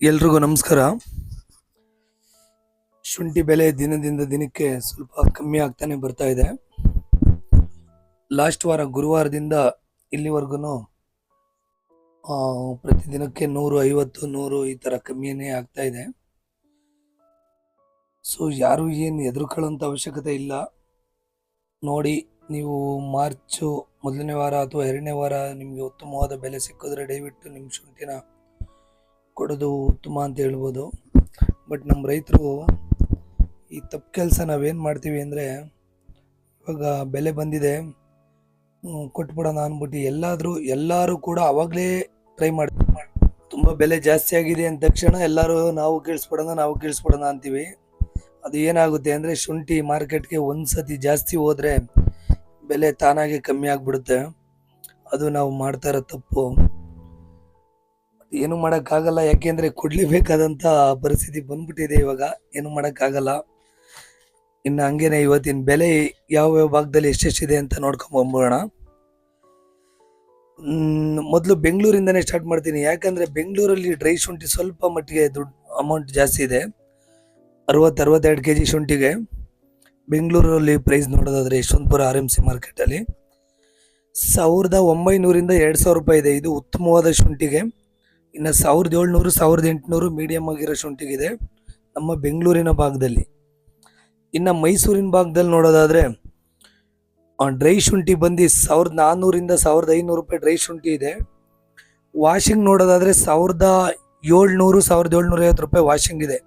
ಎಲ್ರಿಗೂ ನಮಸ್ಕಾರ. ಶುಂಠಿ ಬೆಲೆ ದಿನದಿಂದ ದಿನಕ್ಕೆ ಸ್ವಲ್ಪ ಕಮ್ಮಿ ಆಗ್ತಾನೆ ಬರ್ತಾ ಇದೆ. ಲಾಸ್ಟ್ ವಾರ ಗುರುವಾರದಿಂದ ಇಲ್ಲಿವರೆಗೂ ಪ್ರತಿದಿನಕ್ಕೆ ನೂರು ಐವತ್ತು ನೂರು ಈ ಥರ ಕಮ್ಮಿಯೇ ಆಗ್ತಾ ಇದೆ. ಸೊ ಯಾರು ಏನು ಹೆದರ್ಕೊಳ್ಳೋಂಥ ಅವಶ್ಯಕತೆ ಇಲ್ಲ. ನೋಡಿ, ನೀವು ಮಾರ್ಚು ಮೊದಲನೇ ವಾರ ಅಥವಾ ಎರಡನೇ ವಾರ ನಿಮಗೆ ಉತ್ತಮವಾದ ಬೆಲೆ ಸಿಕ್ಕಿದ್ರೆ ದಯವಿಟ್ಟು ನಿಮ್ಮ ಶುಂಠಿನ ಕೊಡೋದು ಉತ್ತಮ ಅಂತ ಹೇಳ್ಬೋದು. ಬಟ್ ನಮ್ಮ ರೈತರು ಈ ತಪ್ಪು ಕೆಲಸ ನಾವೇನು ಮಾಡ್ತೀವಿ ಅಂದರೆ ಇವಾಗ ಬೆಲೆ ಬಂದಿದೆ. ಕೊಟ್ಬಿಡೋಣ ಅಂದ್ಬಿಟ್ಟು ಎಲ್ಲಾದರೂ ಎಲ್ಲರೂ ಕೂಡ ಅವಾಗಲೇ ಟ್ರೈ ಮಾಡಿ ತುಂಬ ಬೆಲೆ ಜಾಸ್ತಿ ಆಗಿದೆ ಅಂದ ತಕ್ಷಣ ಎಲ್ಲರೂ ನಾವು ಕೇಳಿಸ್ಬಿಡೋಣ ನಾವು ಕೇಳಿಸ್ಬಿಡೋಣ ಅಂತೀವಿ. ಅದು ಏನಾಗುತ್ತೆ ಅಂದರೆ ಶುಂಠಿ ಮಾರ್ಕೆಟ್ಗೆ ಒಂದು ಸತಿ ಜಾಸ್ತಿ ಹೋದರೆ ಬೆಲೆ ತಾನಾಗೆ ಕಮ್ಮಿ ಆಗಿಬಿಡುತ್ತೆ. ಅದು ನಾವು ಮಾಡ್ತಾ ಇರೋ ತಪ್ಪು. ಏನು ಮಾಡೋಕ್ಕಾಗಲ್ಲ, ಯಾಕೆಂದರೆ ಕೊಡಲೇಬೇಕಾದಂಥ ಪರಿಸ್ಥಿತಿ ಬಂದ್ಬಿಟ್ಟಿದೆ ಇವಾಗ. ಏನು ಮಾಡೋಕ್ಕಾಗಲ್ಲ. ಇನ್ನು ಹಂಗೇನೆ ಇವತ್ತಿನ ಬೆಲೆ ಯಾವ ಯಾವ ಭಾಗದಲ್ಲಿ ಎಷ್ಟೆಷ್ಟಿದೆ ಅಂತ ನೋಡ್ಕೊಂಬಂಬೋಣ ಮೊದಲು ಬೆಂಗಳೂರಿಂದನೇ ಸ್ಟಾರ್ಟ್ ಮಾಡ್ತೀನಿ. ಯಾಕಂದರೆ ಬೆಂಗಳೂರಲ್ಲಿ ಡ್ರೈ ಶುಂಠಿ ಸ್ವಲ್ಪ ಮಟ್ಟಿಗೆ ದುಡ್ಡು ಅಮೌಂಟ್ ಜಾಸ್ತಿ ಇದೆ. ಅರವತ್ತು, ಅರವತ್ತೆರಡು ಕೆ ಜಿ ಶುಂಠಿಗೆ. ಬೆಂಗಳೂರಲ್ಲಿ ಪ್ರೈಸ್ ನೋಡೋದಾದರೆ ಯಶವಂತಪುರ ಆರ್ ಎಂ ಸಿ ಮಾರ್ಕೆಟಲ್ಲಿ ಸಾವಿರದ ಒಂಬೈನೂರಿಂದ ಎರಡು ಸಾವಿರ ರೂಪಾಯಿ ಇದೆ. ಇದು ಉತ್ತಮವಾದ ಶುಂಠಿಗೆ. ಇನ್ನು ಸಾವಿರದ ಏಳ್ನೂರು, ಸಾವಿರದ ಎಂಟುನೂರು ಮೀಡಿಯಮ್ ಆಗಿರೋ ಶುಂಠಿಗಿದೆ ನಮ್ಮ ಬೆಂಗಳೂರಿನ ಭಾಗದಲ್ಲಿ. ಇನ್ನು ಮೈಸೂರಿನ ಭಾಗದಲ್ಲಿ ನೋಡೋದಾದರೆ ಡ್ರೈ ಶುಂಠಿ ಬಂದು ಸಾವಿರದ ನಾನ್ನೂರಿಂದ ಸಾವಿರದ ಐನೂರು ರೂಪಾಯಿ ಡ್ರೈ ಶುಂಠಿ ಇದೆ. ವಾಷಿಂಗ್ ನೋಡೋದಾದರೆ ಸಾವಿರದ ಏಳ್ನೂರು, ಸಾವಿರದ ಏಳ್ನೂರ ಐವತ್ತು ರೂಪಾಯಿ ವಾಷಿಂಗ್ ಇದೆ.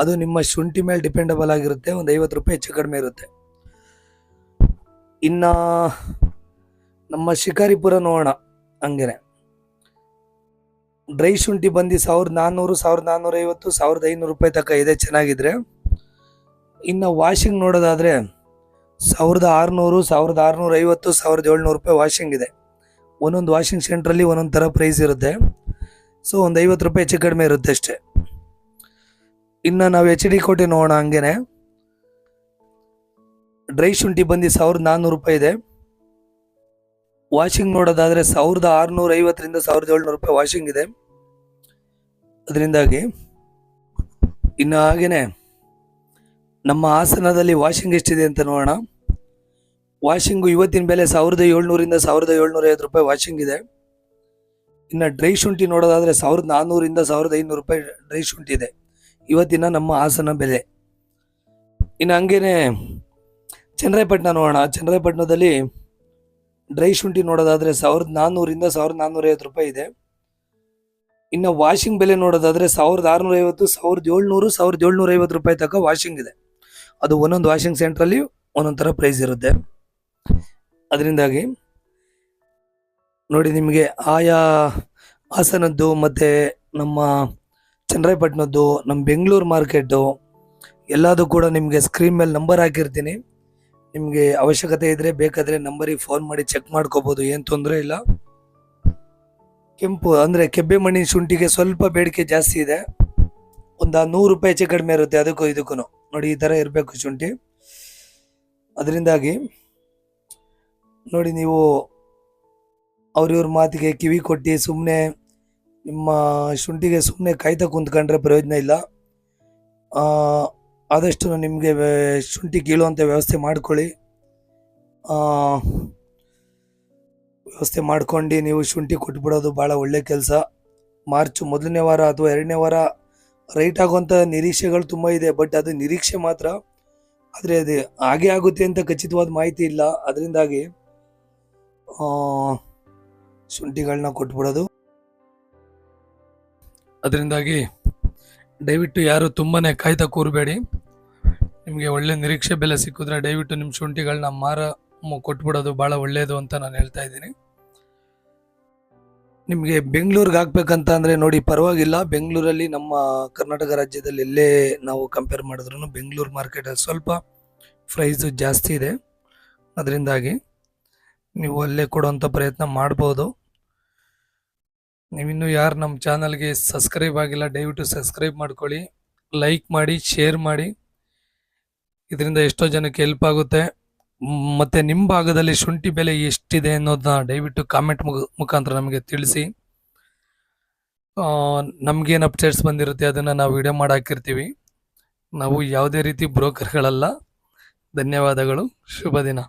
ಅದು ನಿಮ್ಮ ಶುಂಠಿ ಮೇಲೆ ಡಿಪೆಂಡಬಲ್ ಆಗಿರುತ್ತೆ, ಒಂದು ಐವತ್ತು ರೂಪಾಯಿ ಹೆಚ್ಚು ಕಡಿಮೆ ಇರುತ್ತೆ. ಇನ್ನು ನಮ್ಮ ಶಿಕಾರಿಪುರ ನೋಡೋಣ, ಹಂಗೇನೆ. ಡ್ರೈ ಶುಂಠಿ ಬಂದು ಸಾವಿರದ ನಾನ್ನೂರು ಸಾವಿರದ ನಾನ್ನೂರೈವತ್ತು ಸಾವಿರದ ಐನೂರು ರೂಪಾಯಿ ತನಕ ಇದೆ, ಚೆನ್ನಾಗಿದ್ರೆ. ಇನ್ನು ವಾಷಿಂಗ್ ನೋಡೋದಾದರೆ ಸಾವಿರದ ಆರುನೂರು, ಸಾವಿರದ ಆರುನೂರ ಐವತ್ತು ಸಾವಿರದ ಏಳ್ನೂರು ರೂಪಾಯಿ ವಾಷಿಂಗ್ ಇದೆ. ಒಂದೊಂದು ವಾಷಿಂಗ್ ಸೆಂಟ್ರಲ್ಲಿ ಒಂದೊಂದು ಥರ ಪ್ರೈಸ್ ಇರುತ್ತೆ. ಸೊ ಒಂದು ಐವತ್ತು ರೂಪಾಯಿ ಹೆಚ್ಚು ಕಡಿಮೆ ಇರುತ್ತೆ ಅಷ್ಟೇ. ಇನ್ನು ನಾವು ಎಚ್ ಡಿ ಕೋಟೆ ನೋಡೋಣ ಹಂಗೇನೆ. ಡ್ರೈ ಶುಂಠಿ ಬಂದು ಸಾವಿರದ ನಾನ್ನೂರು ರೂಪಾಯಿ ಇದೆ. ವಾಷಿಂಗ್ ನೋಡೋದಾದರೆ ಸಾವಿರದ ಆರುನೂರ ಐವತ್ತರಿಂದ ಸಾವಿರದ ಏಳ್ನೂರು ರೂಪಾಯಿ ವಾಷಿಂಗ್ ಇದೆ. ಅದರಿಂದಾಗಿ ಇನ್ನು ಹಾಗೆಯೇ ನಮ್ಮ ಹಾಸನದಲ್ಲಿ ವಾಷಿಂಗ್ ಎಷ್ಟಿದೆ ಅಂತ ನೋಡೋಣ. ವಾಷಿಂಗು ಇವತ್ತಿನ ಬೆಲೆ ಸಾವಿರದ ಏಳ್ನೂರಿಂದ ಸಾವಿರದ ಏಳ್ನೂರ ಐವತ್ತು ರೂಪಾಯಿ ವಾಷಿಂಗ್ ಇದೆ. ಇನ್ನು ಡ್ರೈ ಶುಂಠಿ ನೋಡೋದಾದರೆ ಸಾವಿರದ ನಾನ್ನೂರಿಂದ ಸಾವಿರದ ಐನೂರು ರೂಪಾಯಿ ಡ್ರೈ ಶುಂಠಿ ಇದೆ. ಇವತ್ತಿನ ನಮ್ಮ ಹಾಸನ ಬೆಲೆ. ಇನ್ನು ಹಂಗೇನೆ ಚನ್ನರಾಯಪಟ್ಟಣ ನೋಡೋಣ. ಚನ್ನರಾಯಪಟ್ಟಣದಲ್ಲಿ ಡ್ರೈ ಶುಂಠಿ ನೋಡೋದಾದರೆ ಸಾವಿರದ ನಾನ್ನೂರಿಂದ ಸಾವಿರದ ನಾನ್ನೂರ ಐವತ್ತು ರೂಪಾಯಿ ಇದೆ. ಇನ್ನು ವಾಷಿಂಗ್ ಬೆಲೆ ನೋಡೋದಾದರೆ ಸಾವಿರದ ಆರುನೂರ ಐವತ್ತು ಸಾವಿರದ ಏಳ್ನೂರು, ಸಾವಿರದ ಏಳ್ನೂರ ಐವತ್ತು ರೂಪಾಯಿ ತನಕ ವಾಷಿಂಗ್ ಇದೆ. ಅದು ಒಂದೊಂದು ವಾಷಿಂಗ್ ಸೆಂಟ್ರಲ್ಲಿ ಒಂದೊಂದು ಥರ ಪ್ರೈಸ್ ಇರುತ್ತೆ. ಅದರಿಂದಾಗಿ ನೋಡಿ ನಿಮಗೆ ಆಯಾ ಹಾಸನದ್ದು ಮತ್ತು ನಮ್ಮ ಚನ್ನರಾಯಪಟ್ಟಣದ್ದು ನಮ್ಮ ಬೆಂಗಳೂರು ಮಾರ್ಕೆಟು ಎಲ್ಲದೂ ಕೂಡ ನಿಮಗೆ ಸ್ಕ್ರೀನ್ ಮೇಲೆ ನಂಬರ್ ಹಾಕಿರ್ತೀನಿ. ನಿಮಗೆ ಅವಶ್ಯಕತೆ ಇದ್ದರೆ ಬೇಕಾದರೆ ನಂಬರಿಗೆ ಫೋನ್ ಮಾಡಿ ಚೆಕ್ ಮಾಡ್ಕೋಬೋದು, ಏನು ತೊಂದರೆ ಇಲ್ಲ. ಕೆಂಪು ಅಂದರೆ ಕೆಬ್ಬೆ ಮಣ್ಣಿನ ಶುಂಠಿಗೆ ಸ್ವಲ್ಪ ಬೇಡಿಕೆ ಜಾಸ್ತಿ ಇದೆ. ಒಂದು ನೂರು ರೂಪಾಯಿ ಹೆಚ್ಚು ಕಡಿಮೆ ಇರುತ್ತೆ ಅದಕ್ಕೂ ಇದಕ್ಕೂ ನೋಡಿ, ಈ ಥರ ಇರಬೇಕು ಶುಂಠಿ. ಅದರಿಂದಾಗಿ ನೋಡಿ, ನೀವು ಅವ್ರಿವ್ರ ಮಾತಿಗೆ ಕಿವಿ ಕೊಟ್ಟು ಸುಮ್ಮನೆ ನಿಮ್ಮ ಶುಂಠಿಗೆ ಸುಮ್ಮನೆ ಕಾಯ್ತಾ ಕುಂತ್ಕೊಂಡ್ರೆ ಪ್ರಯೋಜನ ಇಲ್ಲ. ಆದಷ್ಟು ನಿಮಗೆ ಶುಂಠಿ ಕೀಳುವಂಥ ವ್ಯವಸ್ಥೆ ಮಾಡ್ಕೊಳ್ಳಿ. ವ್ಯವಸ್ಥೆ ಮಾಡ್ಕೊಂಡು ನೀವು ಶುಂಠಿ ಕೊಟ್ಬಿಡೋದು ಭಾಳ ಒಳ್ಳೆ ಕೆಲಸ. ಮಾರ್ಚ್ ಮೊದಲನೇ ವಾರ ಅಥವಾ ಎರಡನೇ ವಾರ ರೈಟ್ ಆಗುವಂಥ ನಿರೀಕ್ಷೆಗಳು ತುಂಬ ಇದೆ. ಬಟ್ ಅದು ನಿರೀಕ್ಷೆ ಮಾತ್ರ. ಆದರೆ ಅದು ಹಾಗೆ ಆಗುತ್ತೆ ಅಂತ ಖಚಿತವಾದ ಮಾಹಿತಿ ಇಲ್ಲ. ಅದರಿಂದಾಗಿ ಶುಂಠಿಗಳನ್ನ ಕೊಟ್ಬಿಡೋದು. ಅದರಿಂದಾಗಿ ದಯವಿಟ್ಟು ಯಾರು ತುಂಬಾ ಕಾಯ್ತಾ ಕೂರಬೇಡಿ. ನಿಮಗೆ ಒಳ್ಳೆ ನಿರೀಕ್ಷೆ ಬೆಲೆ ಸಿಕ್ಕಿದ್ರೆ ದಯವಿಟ್ಟು ನಿಮ್ಮ ಶುಂಠಿಗಳನ್ನ ಮಾರ ಕೊಟ್ಬಿಡೋದು ಭಾಳ ಒಳ್ಳೆಯದು ಅಂತ ನಾನು ಹೇಳ್ತಾ ಇದ್ದೀನಿ. ನಿಮಗೆ ಬೆಂಗಳೂರಿಗೆ ಹಾಕ್ಬೇಕಂತ ಅಂದರೆ ನೋಡಿ ಪರವಾಗಿಲ್ಲ. ಬೆಂಗಳೂರಲ್ಲಿ ನಮ್ಮ ಕರ್ನಾಟಕ ರಾಜ್ಯದಲ್ಲಿ ಎಲ್ಲೇ ನಾವು ಕಂಪೇರ್ ಮಾಡಿದ್ರು ಬೆಂಗಳೂರು ಮಾರ್ಕೆಟಲ್ಲಿ ಸ್ವಲ್ಪ ಪ್ರೈಸು ಜಾಸ್ತಿ ಇದೆ. ಅದರಿಂದಾಗಿ ನೀವು ಅಲ್ಲೇ ಕೊಡುವಂಥ ಪ್ರಯತ್ನ ಮಾಡ್ಬೋದು. ನೀವಿನ್ನೂ ಯಾರು ನಮ್ಮ ಚಾನಲ್ಗೆ ಸಬ್ಸ್ಕ್ರೈಬ್ ಆಗಿಲ್ಲ, ದಯವಿಟ್ಟು ಸಬ್ಸ್ಕ್ರೈಬ್ ಮಾಡ್ಕೊಳ್ಳಿ, ಲೈಕ್ ಮಾಡಿ, ಶೇರ್ ಮಾಡಿ. ಇದರಿಂದ ಎಷ್ಟೋ ಜನಕ್ಕೆ ಹೆಲ್ಪ್ ಆಗುತ್ತೆ. ಮತ್ತು ನಿಮ್ಮ ಭಾಗದಲ್ಲಿ ಶುಂಠಿ ಬೆಲೆ ಎಷ್ಟಿದೆ ಅನ್ನೋದನ್ನ ದಯವಿಟ್ಟು ಕಾಮೆಂಟ್ ಮುಖಾಂತರ ನಮಗೆ ತಿಳಿಸಿ. ನಮಗೇನು ಅಪ್ಡೇಟ್ಸ್ ಬಂದಿರುತ್ತೆ ಅದನ್ನು ನಾವು ವಿಡಿಯೋ ಮಾಡಿ ಹಾಕಿರ್ತೀವಿ. ನಾವು ಯಾವುದೇ ರೀತಿ ಬ್ರೋಕರ್ಗಳಲ್ಲ ಧನ್ಯವಾದಗಳು. ಶುಭ ದಿನ.